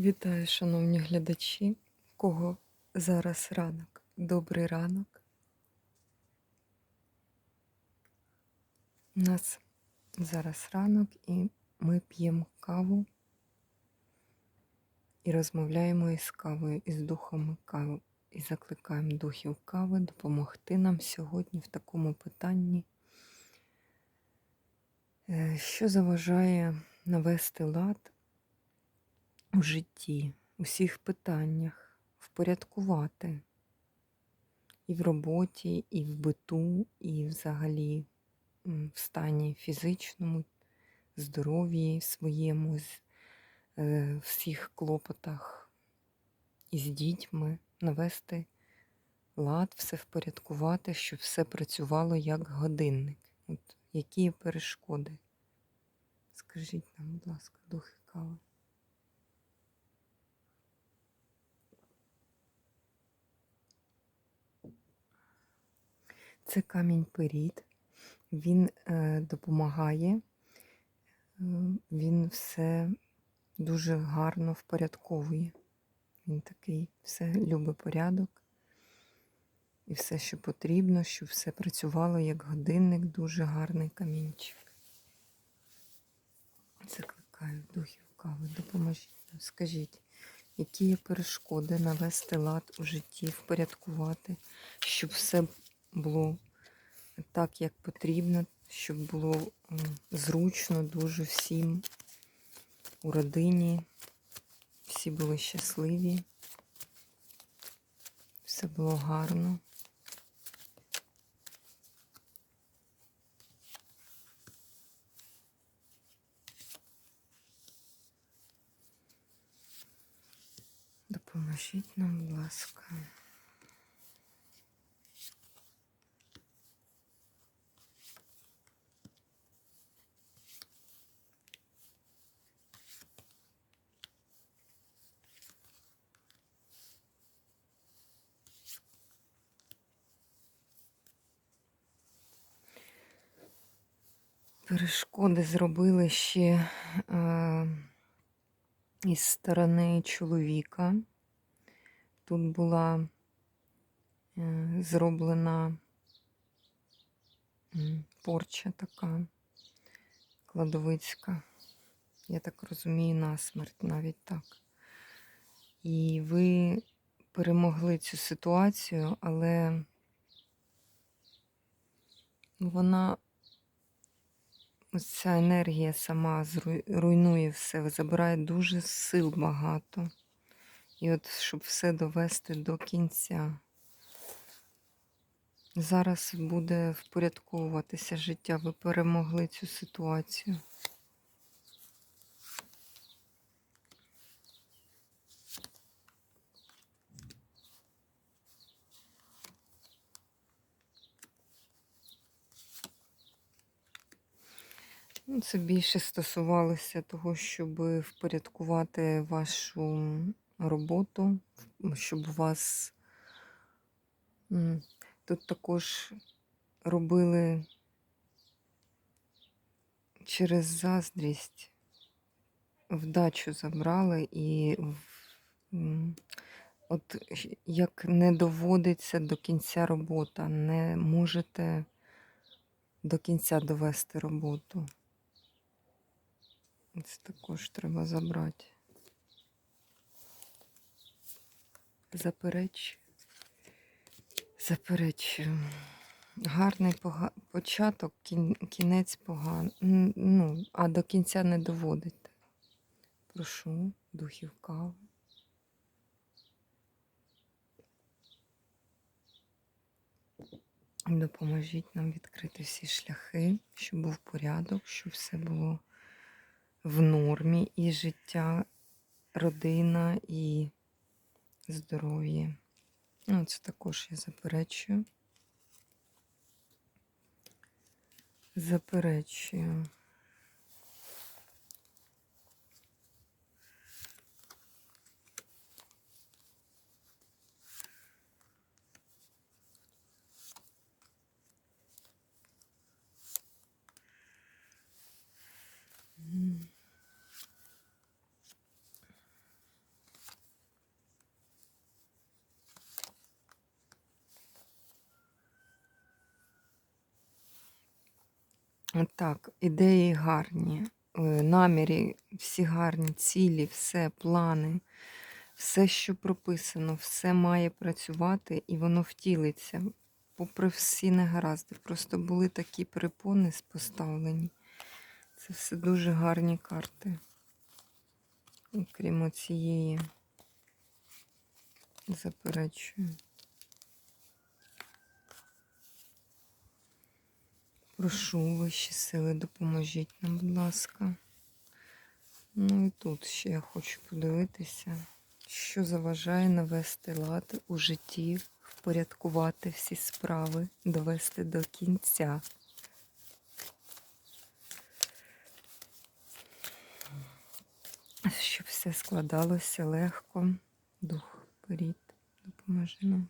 Вітаю, шановні глядачі, кого зараз ранок. Добрий ранок. У нас зараз ранок і ми п'ємо каву і розмовляємо із кавою, із духами кави. І закликаємо духів кави допомогти нам сьогодні в такому питанні, е, що заважає навести лад у житті, у всіх питаннях, впорядкувати і в роботі, і в биту, і взагалі в стані фізичному, здоров'ї своєму, з- е, всіх клопотах із дітьми, навести лад, все впорядкувати, щоб все працювало як годинник. От які перешкоди? Скажіть нам, будь ласка, духи кави. Це камінь перід. Він е, допомагає, е, він все дуже гарно впорядковує. Він такий все любить порядок і все, що потрібно, щоб все працювало як годинник, дуже гарний камінчик. Закликаю духів кави, допоможіть нам. Скажіть, які є перешкоди навести лад у житті, впорядкувати, щоб все було так, як потрібно, щоб було зручно дуже всім у родині, всі були щасливі, все було гарно. Допоможіть нам, будь ласка. Перешкоди зробили ще е, із сторони чоловіка. Тут була е, зроблена порча така кладовицька. Я так розумію, насмерть навіть так. І ви перемогли цю ситуацію, але вона Ось ця енергія сама руйнує все, забирає дуже сил багато. І от щоб все довести до кінця. Зараз буде впорядковуватися життя. Ви перемогли цю ситуацію. Це більше стосувалося того, щоб впорядкувати вашу роботу, щоб вас тут також робили через заздрість, вдачу забрали і от як не доводиться до кінця робота, не можете до кінця довести роботу. Це також треба забрати. Заперечую. Заперечую. Гарний пога... початок, кін... кінець поганий. Ну, а до кінця не доводите. Прошу, духів кави. Допоможіть нам відкрити всі шляхи, щоб був порядок, щоб все було в нормі і життя, родина і здоров'я. Ну, це також я заперечую. Заперечую. М. Так, ідеї гарні, е, наміри всі гарні, цілі, все, плани, все, що прописано, все має працювати і воно втілиться. Попри всі негаразди. Просто були такі перепони поставлені. Це все дуже гарні карти. Окрім цієї, заперечую. Прошу вищі сили, допоможіть нам, будь ласка. Ну і тут ще я хочу подивитися, що заважає навести лад у житті, впорядкувати всі справи, довести до кінця. Щоб все складалося легко, дух порід, допоможи нам.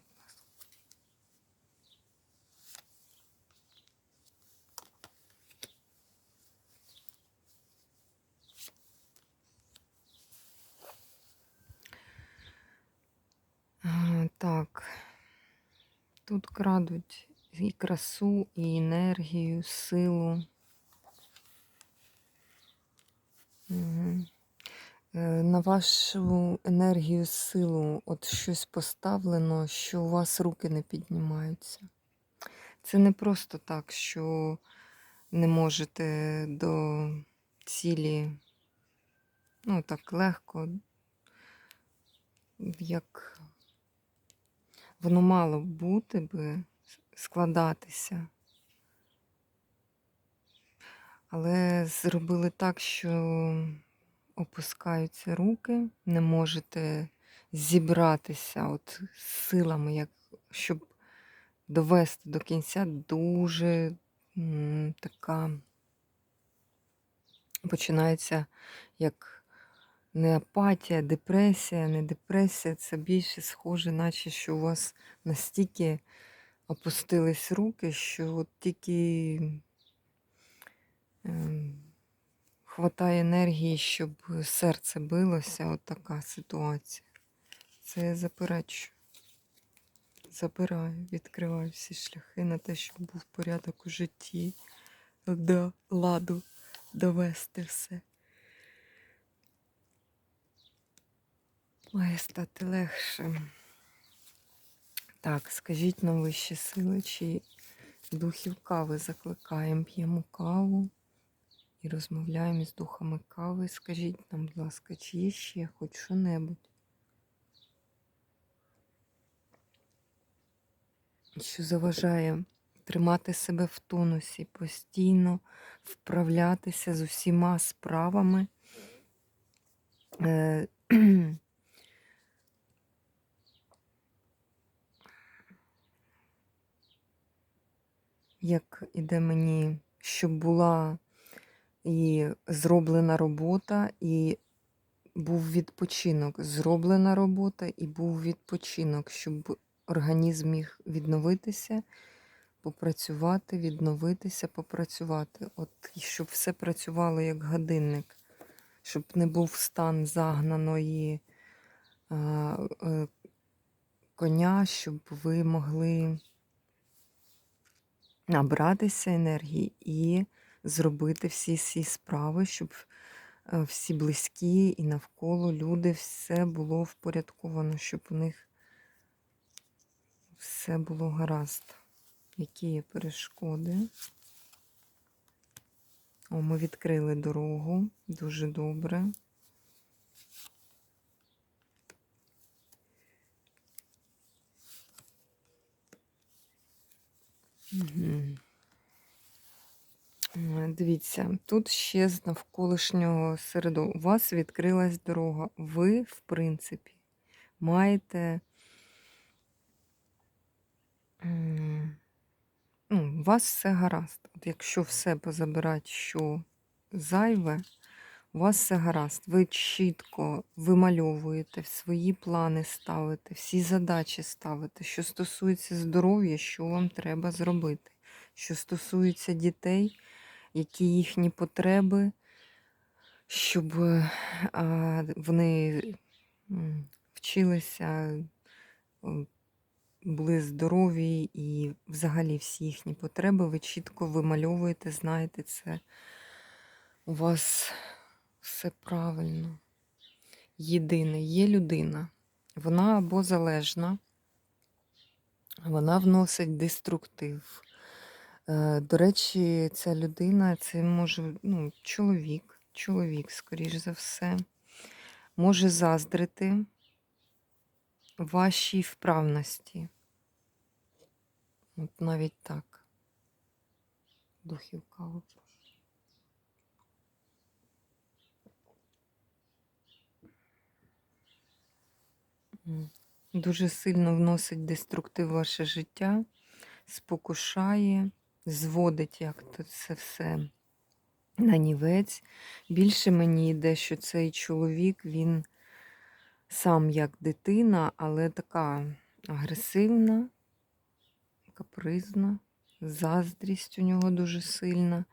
А, Так, тут крадуть і красу, і енергію, силу. Угу. На вашу енергію, силу, от щось поставлено, що у вас руки не піднімаються. Це не просто так, що не можете до цілі, ну так легко, як воно мало бути би складатися. Але зробили так, що опускаються руки, не можете зібратися от силами, як, щоб довести до кінця дуже м, така починається як не апатія, депресія, не депресія, це більше схоже, наче що у вас настільки опустились руки, що от тільки ем, хватає енергії, щоб серце билося, от така ситуація. Це я заперечую. Забираю, відкриваю всі шляхи на те, щоб був порядок у житті, до ладу довести все. Має стати легше. Так, скажіть нам вищі сили, чи духів кави закликаємо, п'ємо каву і розмовляємо із духами кави. Скажіть нам, будь ласка, чи є ще хоч що-небудь? Що заважає тримати себе в тонусі, постійно вправлятися з усіма справами. Як іде мені, щоб була і зроблена робота, і був відпочинок. Зроблена робота і був відпочинок, щоб організм міг відновитися, попрацювати, відновитися, попрацювати. От щоб все працювало як годинник, щоб не був стан загнаної а, коня, щоб ви могли набратися енергії і зробити всі ці справи, щоб е, всі близькі і навколо люди, все було впорядковано, щоб у них все було гаразд. Які є перешкоди? О, ми відкрили дорогу, дуже добре. Дивіться, тут ще з навколишнього середу у вас відкрилась дорога. Ви, в принципі, маєте. Ну, у вас все гаразд. От Якщо все позабирати, що зайве, у вас все гаразд. Ви чітко вимальовуєте, свої плани ставите, всі задачі ставите, що стосується здоров'я, що вам треба зробити. Що стосується дітей, які їхні потреби, щоб а, вони вчилися були здорові і взагалі всі їхні потреби ви чітко вимальовуєте, знаєте, це у вас все правильно. Єдине, є людина. Вона або залежна, вона вносить деструктив. Е, До речі, ця людина це може ну, чоловік, чоловік, скоріш за все, може заздрити вашій вправності. От навіть так. Духів каву. прошу. М. Дуже сильно вносить деструктив в ваше життя, спокушає, зводить як то це все на нівець. Більше мені йде, що цей чоловік, він сам як дитина, але така агресивна, капризна, заздрість у нього дуже сильна.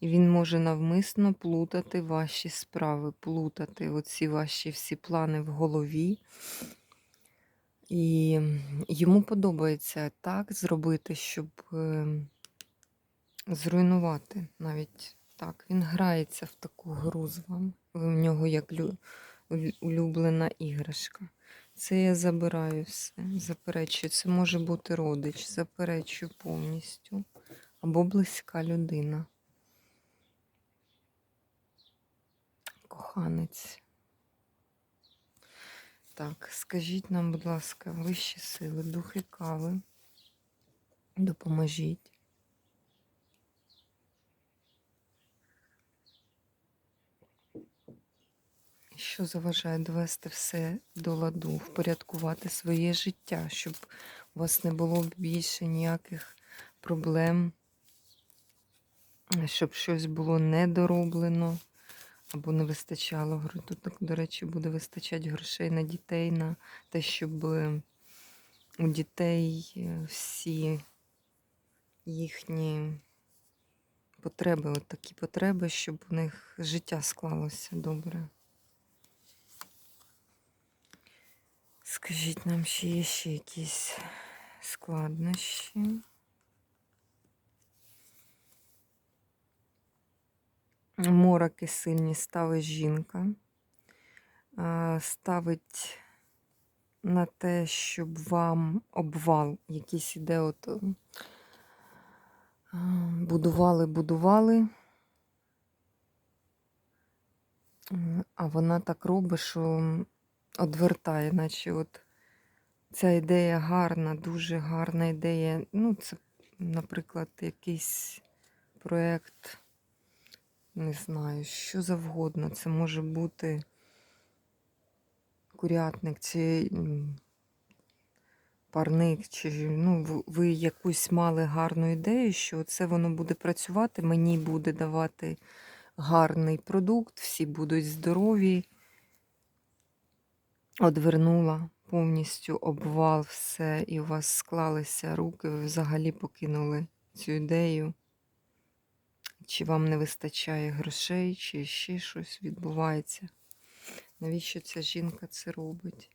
І він може навмисно плутати ваші справи, плутати оці ваші всі плани в голові. І йому подобається так зробити, щоб е, зруйнувати навіть так. Він грається в таку гру з вами. Ви в нього як улюблена іграшка. Це я забираю все, заперечую. Це може бути родич, заперечую повністю. Або близька людина. Коханець. Так, скажіть нам, будь ласка, вищі сили, духи кави. Допоможіть. Що заважає довести все до ладу, впорядкувати своє життя, щоб у вас не було більше ніяких проблем, щоб щось було недороблено або не вистачало грошей. Тут, до речі, буде вистачати грошей на дітей, на те, щоб е, у дітей е, всі їхні потреби, от такі потреби, щоб у них життя склалося добре. Скажіть нам, чи є ще якісь складнощі? Мороки сильні ставить жінка. Ставить на те, щоб вам обвал якийсь іде, от будували, будували. А вона так робить, що одвертає, наче от ця ідея гарна, дуже гарна ідея. Ну, це, наприклад, якийсь проєкт, не знаю, що завгодно. Це може бути курятник чи парник, чи ну, ви якусь мали гарну ідею, що це воно буде працювати, мені буде давати гарний продукт, всі будуть здорові. Одвернула повністю обвал, все, і у вас склалися руки, ви взагалі покинули цю ідею. Чи вам не вистачає грошей, чи ще щось відбувається. Навіщо ця жінка це робить?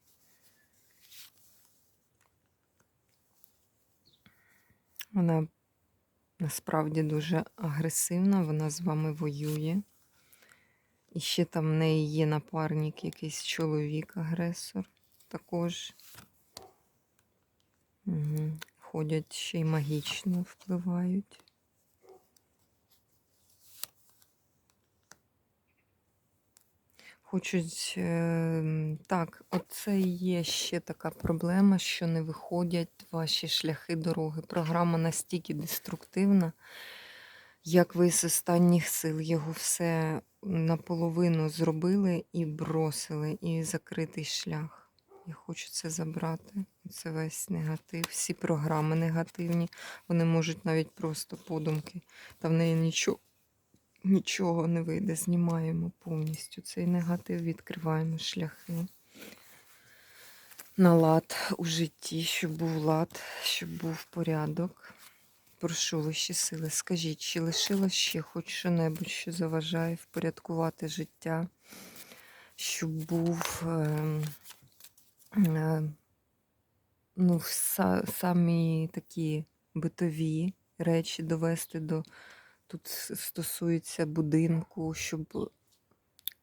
Вона насправді дуже агресивна, вона з вами воює. І ще там в неї є напарник, якийсь чоловік-агресор також. Угу. Ходять ще й магічно впливають. Хочуть, е, так, оце є ще така проблема, що не виходять ваші шляхи дороги. Програма настільки деструктивна, як ви з останніх сил його все наполовину зробили і бросили, і закритий шлях. Я хочу це забрати. Це весь негатив. Всі програми негативні. Вони можуть навіть просто подумки. Та в неї нічого, нічого не вийде. Знімаємо повністю цей негатив, відкриваємо шляхи. На лад у житті, щоб був лад, щоб був порядок. Прошу вищі сили, скажіть, чи лишилось ще хоч що-небудь, що заважає впорядкувати життя, щоб був е, е, ну, са, самі такі битові речі довести до. Тут стосується будинку, щоб,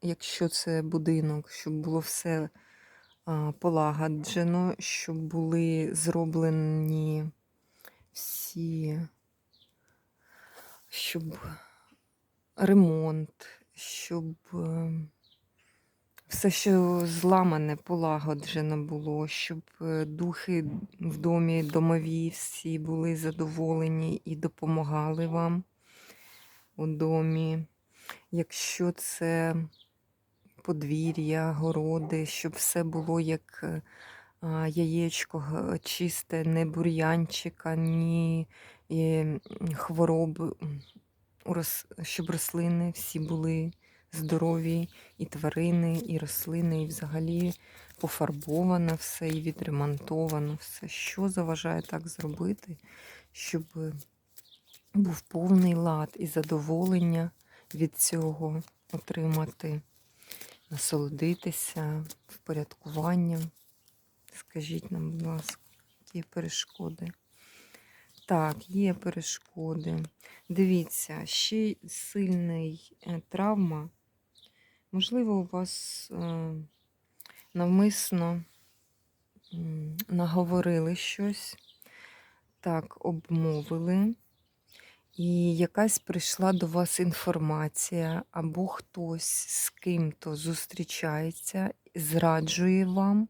якщо це будинок, щоб було все полагоджено, щоб були зроблені всі, щоб ремонт, щоб е, все, що зламане, полагоджено було, щоб е, духи в домі домові всі були задоволені і допомагали вам у домі. Якщо це подвір'я, городи, щоб все було як е, яєчко чисте, не бур'янчика, ні е, рос- щоб рослини всі були здорові, і тварини, і рослини, і взагалі пофарбовано все, і відремонтовано все. Що заважає так зробити, щоб був повний лад і задоволення від цього отримати, насолодитися впорядкуванням. Скажіть нам, будь ласка, які перешкоди? Так, є перешкоди. Дивіться, ще сильний е, травма. Можливо, у вас е, навмисно наговорили щось, так, обмовили. І якась прийшла до вас інформація, або хтось з ким-то зустрічається, зраджує вам.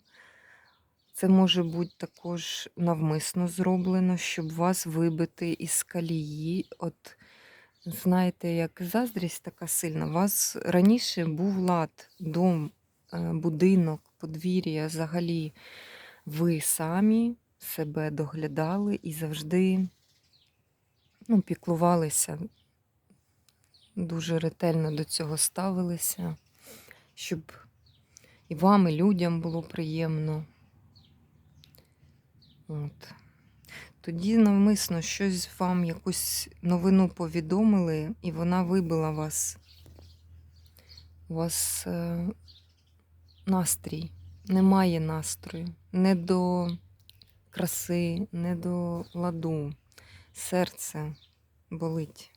Це може бути також навмисно зроблено, щоб вас вибити із калії. От знаєте, як заздрість така сильна. У вас раніше був лад, дом, е, будинок, подвір'я, взагалі ви самі себе доглядали і завжди ну, піклувалися, дуже ретельно до цього ставилися, щоб і вам, і людям було приємно. От. Тоді навмисно щось вам якусь новину повідомили, і вона вибила вас. У вас е, настрій, немає настрою, не до краси, не до ладу. Серце болить.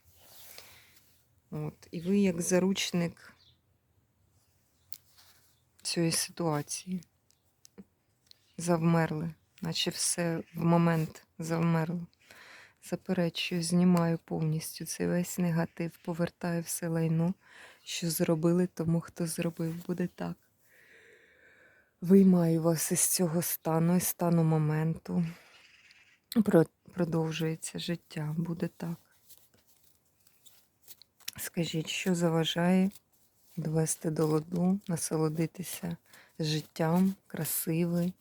От. І ви як заручник цієї ситуації завмерли, наче все в момент завмерло. Заперечую, знімаю повністю цей весь негатив, повертаю все лайно, що зробили тому, хто зробив. Буде так. Виймаю вас із цього стану, із стану моменту. Про- Продовжується життя, буде так. Скажіть, що заважає довести до ладу, насолодитися життям, красивий,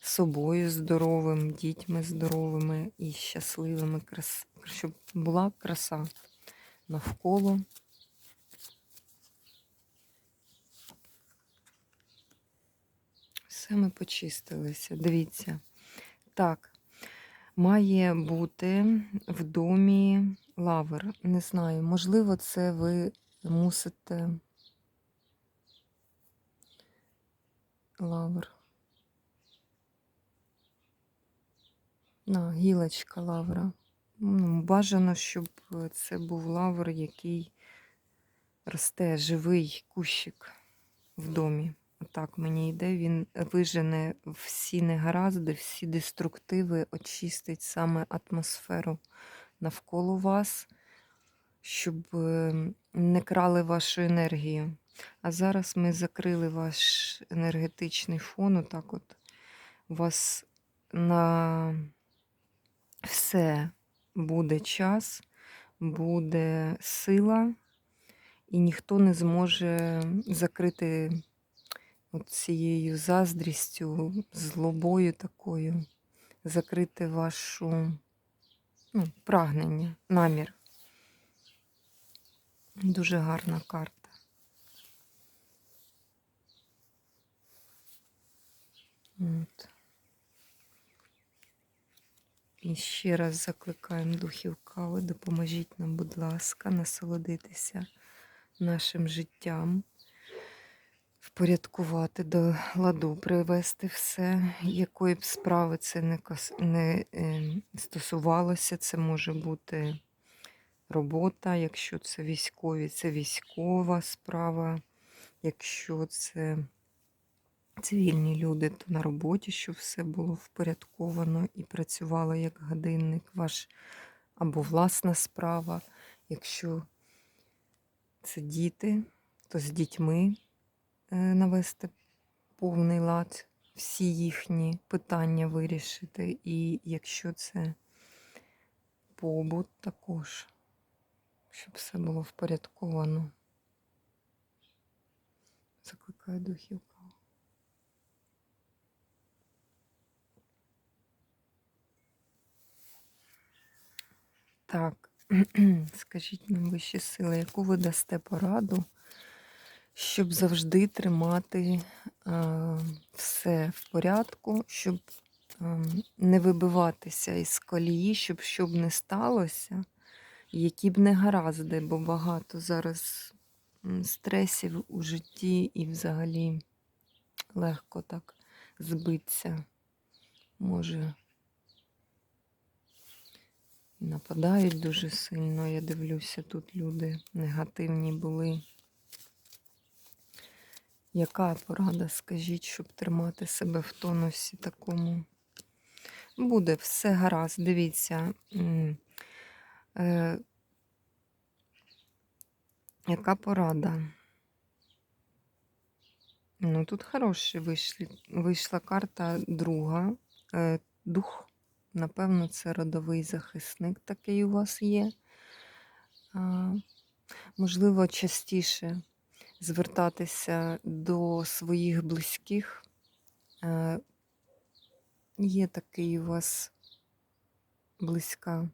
собою здоровим, дітьми здоровими і щасливими, щоб була краса навколо. Все ми почистилися. Дивіться. Так, має бути в домі лавр. Не знаю, можливо, це ви мусите. Лавр. На, гілочка лавра. Ну, Бажано, щоб це був лавр, який росте живий кущик в домі. Отак мені йде. Він вижене всі негаразди, всі деструктиви, очистить саме атмосферу навколо вас, щоб е, не крали вашу енергію. А зараз ми закрили ваш енергетичний фон. Отак от у вас на все буде час, буде сила, і ніхто не зможе закрити от цією заздрістю, злобою такою, закрити вашу ну, прагнення, намір. Дуже гарна карта. От. І ще раз закликаємо духів кави, допоможіть нам, будь ласка, насолодитися нашим життям, впорядкувати до ладу, привести все, якої б справи це не, не е, стосувалося. Це може бути робота, якщо це військові, це військова справа, якщо це цивільні люди, то на роботі, щоб все було впорядковано і працювало як годинник ваш або власна справа. Якщо це діти, то з дітьми навести повний лад, всі їхні питання вирішити. І якщо це побут також, щоб все було впорядковано. Закликаю духів. Так, скажіть нам вищі сили, яку ви дасте пораду, щоб завжди тримати е, все в порядку, щоб е, не вибиватися із колії, щоб щоб не сталося, які б не гаразди, бо багато зараз стресів у житті і взагалі легко так збитися може. Нападають дуже сильно, я дивлюся, тут люди негативні були. Яка порада, скажіть, щоб тримати себе в тонусі такому? Буде все гаразд, дивіться. Е, яка порада? Ну, тут хороші вийшли. Вийшла карта друга. Е, дух Напевно, це родовий захисник такий у вас є. Можливо, частіше звертатися до своїх близьких. Е, Є такий у вас близька.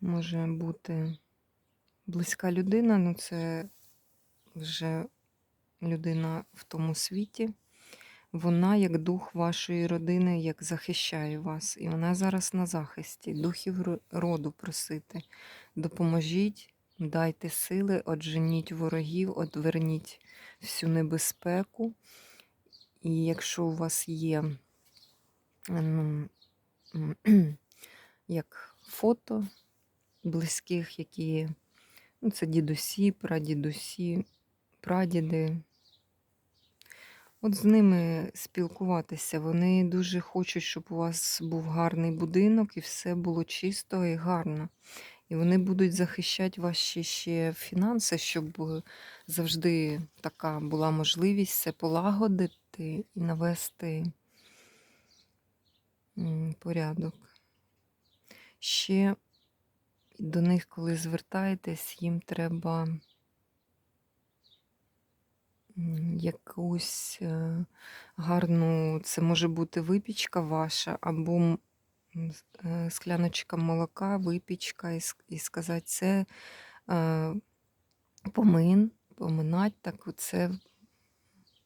Може бути близька людина, ну це вже людина в тому світі. Вона, як дух вашої родини, як захищає вас. І вона зараз на захисті. Духів роду просити. Допоможіть, дайте сили, одженіть ворогів, одверніть всю небезпеку. І якщо у вас є ну, як фото близьких, які ну, це дідусі, прадідусі, прадіди. От з ними спілкуватися. Вони дуже хочуть, щоб у вас був гарний будинок і все було чисто і гарно. І вони будуть захищати ваші ще фінанси, щоб завжди така була можливість все полагодити і навести порядок. Ще до них, коли звертаєтесь, їм треба якусь е, гарну, це може бути випічка ваша, або е, скляночка молока, випічка, і, і сказати, це е, помин, поминать, так оце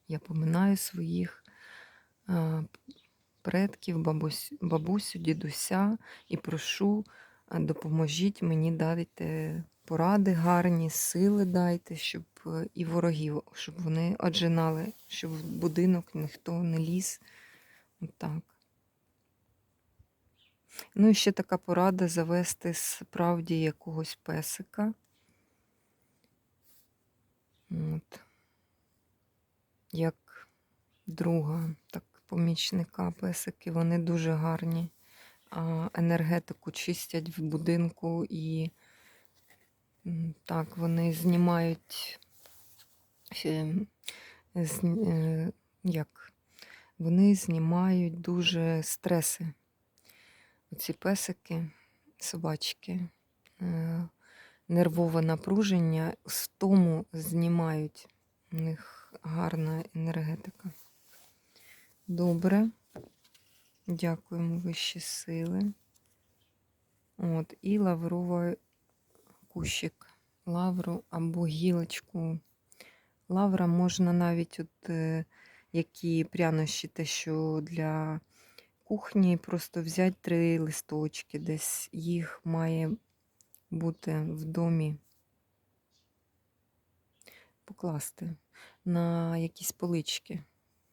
я поминаю своїх е, предків, бабусь, бабусю, дідуся і прошу, допоможіть мені дайте поради гарні, сили дайте, щоб і ворогів, щоб вони оджинали, щоб в будинок ніхто не ліз. Отак. Ну і ще така порада завести справді якогось песика. От. Як друга, так помічника песики, вони дуже гарні. А енергетику чистять в будинку і так, вони знімають е, е, як? Вони знімають дуже стреси. Оці песики, собачки, е, нервове напруження, з тому знімають. У них гарна енергетика. Добре. Дякуємо вищі сили. От, і лавровий кущик, лавру або гілочку. Лавра можна навіть, от, е, які прянощі, те, що для кухні, просто взяти три листочки, десь їх має бути в домі. покласти на якісь полички,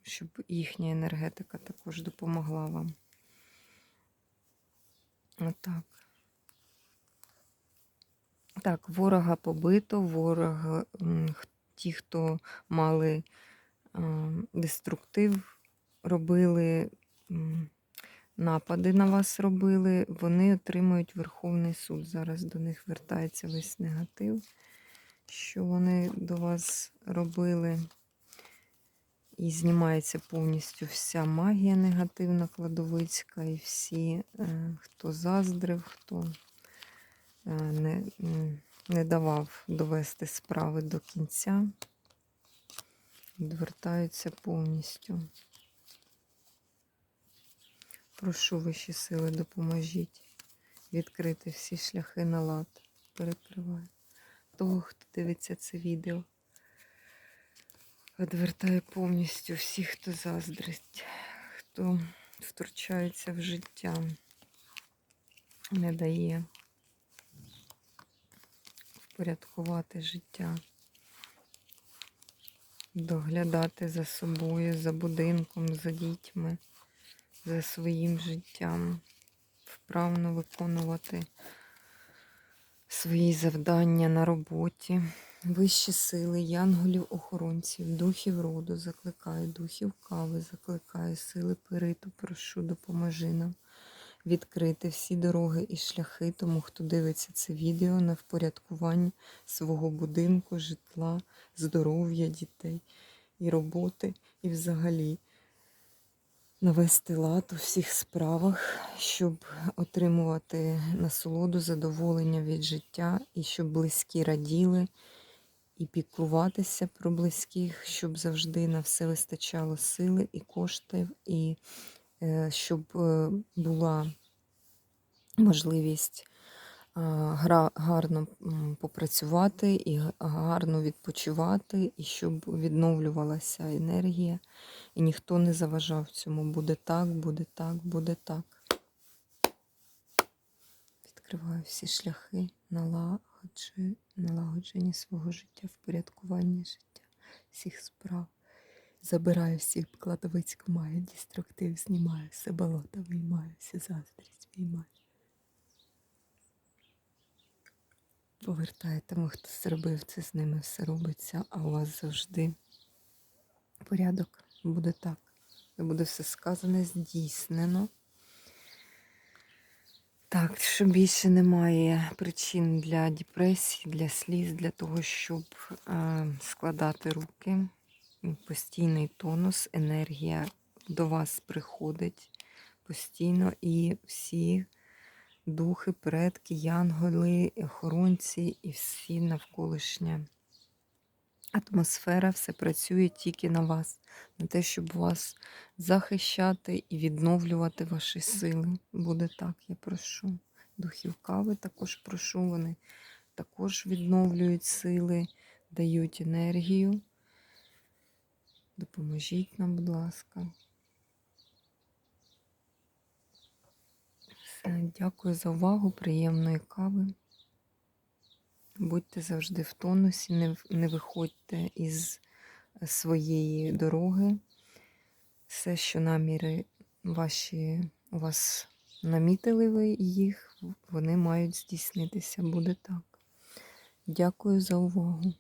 щоб їхня енергетика також допомогла вам. Отак. Так, ворога побито, ворог, ті, хто мали е, деструктив, робили напади на вас робили, вони отримують Верховний суд. Зараз до них вертається весь негатив, що вони до вас робили. І знімається повністю вся магія негативна кладовицька, і всі, е, хто заздрив, хто е, не, не давав довести справи до кінця, відвертаються повністю. Прошу вищі сили, допоможіть відкрити всі шляхи на лад. Перекриваю. Того, хто дивиться це відео. Відвертає повністю всіх, хто заздрить, хто втручається в життя, не дає впорядкувати життя, доглядати за собою, за будинком, за дітьми, за своїм життям, вправно виконувати свої завдання на роботі. Вищі сили, янголів, охоронців, духів роду, закликаю, духів кави, закликаю, сили периту, прошу, допоможи нам відкрити всі дороги і шляхи тому, хто дивиться це відео на впорядкування свого будинку, житла, здоров'я дітей і роботи, і взагалі навести лад у всіх справах, щоб отримувати насолоду, задоволення від життя і щоб близькі раділи і піклуватися про близьких, щоб завжди на все вистачало сили і коштів, і е, щоб е, була можливість гарно попрацювати і гарно відпочивати, і щоб відновлювалася енергія, і ніхто не заважав цьому. Буде так, буде так, буде так. Відкриваю всі шляхи налагодження свого життя, впорядкування життя, всіх справ. Забираю всіх кладовицьку маю, деструктив, знімаю все болото, виймаю, всі заздрість, виймаю. Повертаю тому, хто зробив це, з ними все робиться, а у вас завжди порядок буде так. Буде все сказане, здійснено. Так, що більше немає причин для депресії, для сліз, для того, щоб е, складати руки. Постійний тонус, енергія до вас приходить постійно, і всі духи, предки, янголи, охоронці і всі навколишня атмосфера, все працює тільки на вас, на те, щоб вас захищати і відновлювати ваші сили. Буде так, я прошу. Духів кави також прошу, вони також відновлюють сили, дають енергію. Допоможіть нам, будь ласка. Дякую за увагу, приємної кави. Будьте завжди в тонусі, не, не виходьте із своєї дороги. Все, що наміри ваші у вас намітили ви їх, вони мають здійснитися. Буде так. Дякую за увагу.